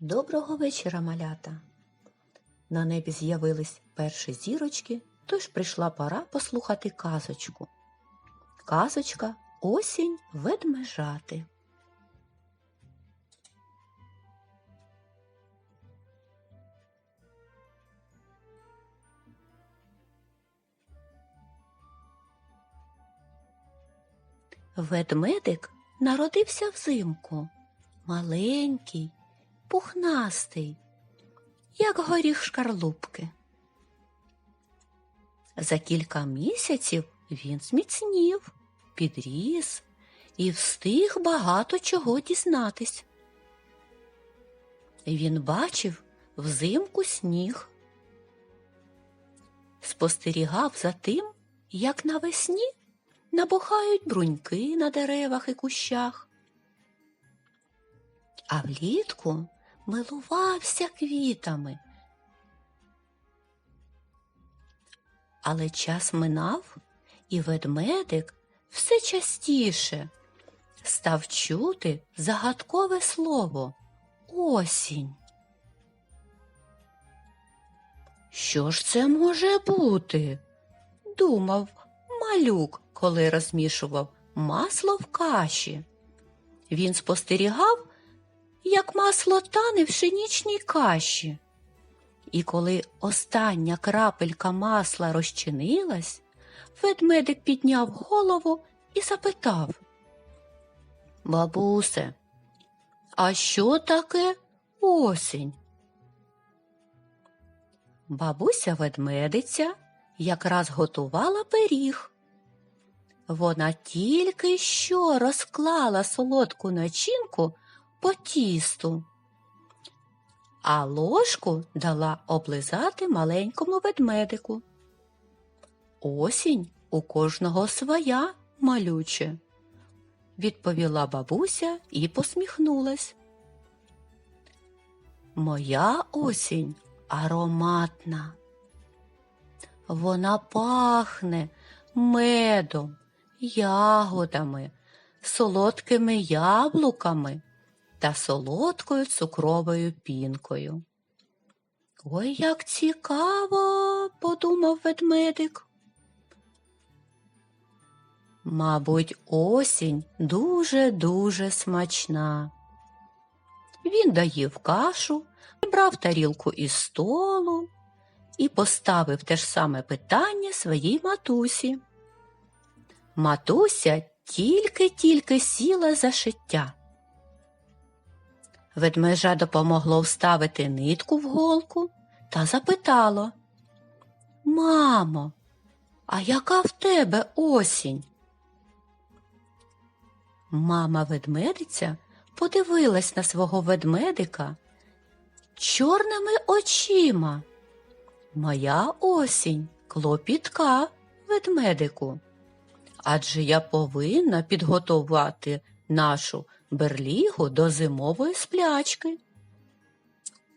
Доброго вечора, малята. На небі з'явились перші зірочки, тож прийшла пора послухати казочку. Казочка Осінь ведмежати. Ведмедик народився взимку, маленький, пухнастий, як горіх шкарлупки. За кілька місяців він зміцнів, підріс і встиг багато чого дізнатись. Він бачив взимку сніг, спостерігав за тим, як навесні набухають бруньки на деревах і кущах, а влітку милувався квітами. Але час минав, і ведмедик все частіше став чути загадкове слово осінь. Що ж це може бути? думав малюк, коли розмішував масло в каші. Він спостерігав, як масло тане в пшенічній каші. І коли остання крапелька масла розчинилась, ведмедик підняв голову і запитав Бабусе, а що таке осінь? Бабуся ведмедиця якраз готувала пиріг. Вона тільки що розклала солодку начинку по тісту, а ложку дала облизати маленькому ведмедику. Осінь у кожного своя малюче, відповіла бабуся і посміхнулась. Моя осінь ароматна. Вона пахне медом, ягодами, солодкими яблуками та солодкою цукровою пінкою. Ой, як цікаво, подумав ведмедик. Мабуть, осінь дуже-дуже смачна. Він доїв кашу, брав тарілку із столу і поставив те ж саме питання своїй матусі. Матуся тільки-тільки сіла за шиття. Ведмежа допомогло вставити нитку в голку та запитало Мамо, а яка в тебе осінь? Мама ведмедиця подивилась на свого ведмедика чорними очима. Моя осінь клопітка ведмедику. Адже я повинна підготувати нашу берлігу до зимової сплячки.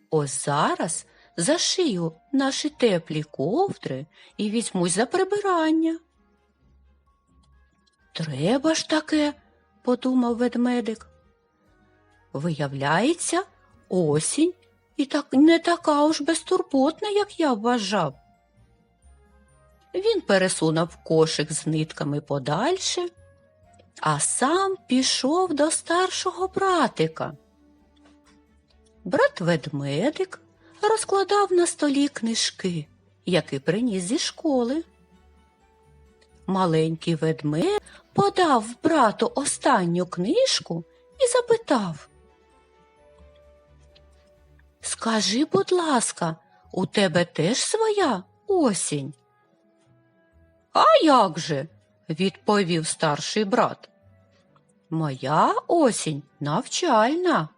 Ось зараз зашию наші теплі ковдри і візьмусь за прибирання. Треба ж таке, подумав ведмедик. Виявляється, осінь і так не така уж безтурботна, як я вважав. Він пересунув кошик з нитками подальше, а сам пішов до старшого братика. Брат ведмедик розкладав на столі книжки, які приніс зі школи. Маленький ведмедик подав брату останню книжку і запитав Скажи, будь ласка, у тебе теж своя осінь? А як же? Відповів старший брат. Моя осінь навчальна.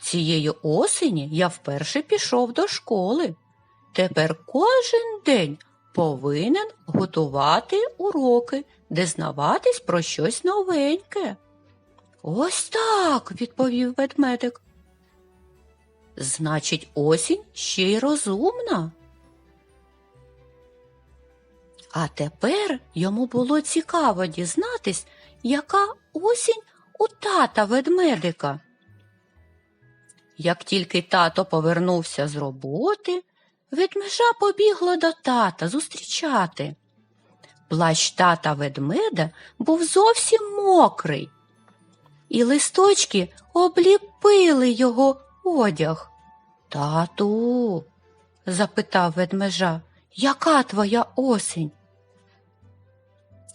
Цієї осені я вперше пішов до школи. Тепер кожен день повинен готувати уроки, дізнаватись про щось новеньке. Ось так, відповів ведмедик. Значить, осінь ще й розумна. А тепер йому було цікаво дізнатись, яка осінь у тата ведмедика. Як тільки тато повернувся з роботи, ведмежа побігла до тата зустрічати. Плащ тата ведмеда був зовсім мокрий, і листочки обліпили його одяг. Тату, запитав ведмежа, яка твоя осінь?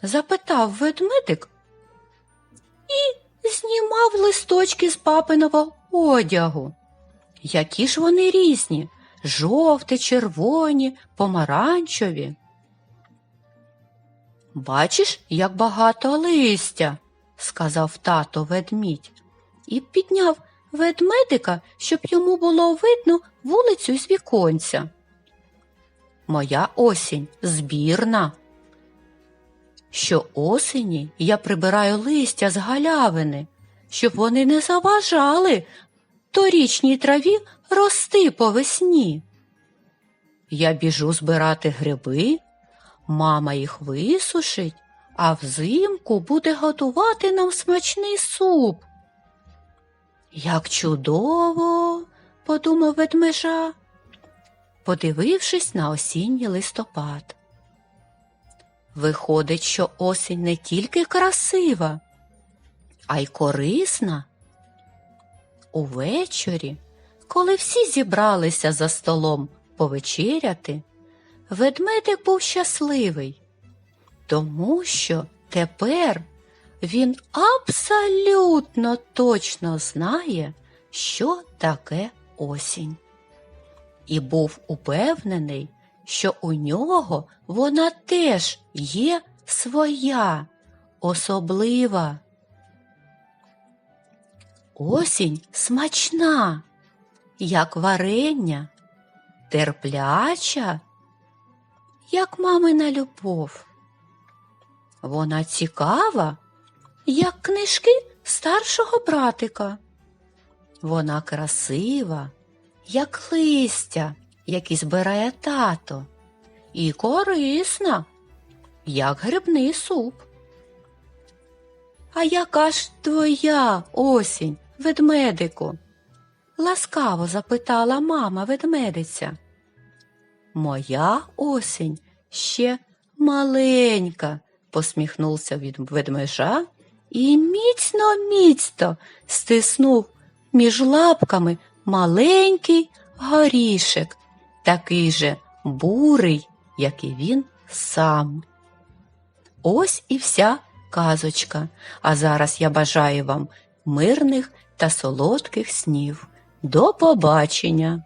Запитав ведмедик і знімав листочки з папиного одягу. Які ж вони різні жовті, червоні, помаранчеві. Бачиш, як багато листя, сказав тато ведмідь, і підняв ведмедика, щоб йому було видно вулицю з віконця. Моя осінь збірна. Що осені я прибираю листя з галявини, щоб вони не заважали торічній траві рости по весні. Я біжу збирати гриби, мама їх висушить, а взимку буде готувати нам смачний суп. Як чудово, подумав ведмежа, подивившись на осінній листопад. Виходить, що осінь не тільки красива, а й корисна. Увечері, коли всі зібралися за столом повечеряти, ведмедик був щасливий, тому що тепер він абсолютно точно знає, що таке осінь. І був упевнений, що у нього вона теж є своя, особлива. Осінь смачна, як варення, терпляча, як мамина любов. Вона цікава, як книжки старшого братика. Вона красива, як листя, які збирає тато, і корисна, як грибний суп. А яка ж твоя осінь, ведмедику? ласкаво запитала мама ведмедиця. Моя осінь ще маленька, посміхнувся від ведмежа і міцно міцно стиснув між лапками маленький горішек, такий же бурий, як і він сам. Ось і вся казочка. А зараз я бажаю вам мирних та солодких снів. До побачення!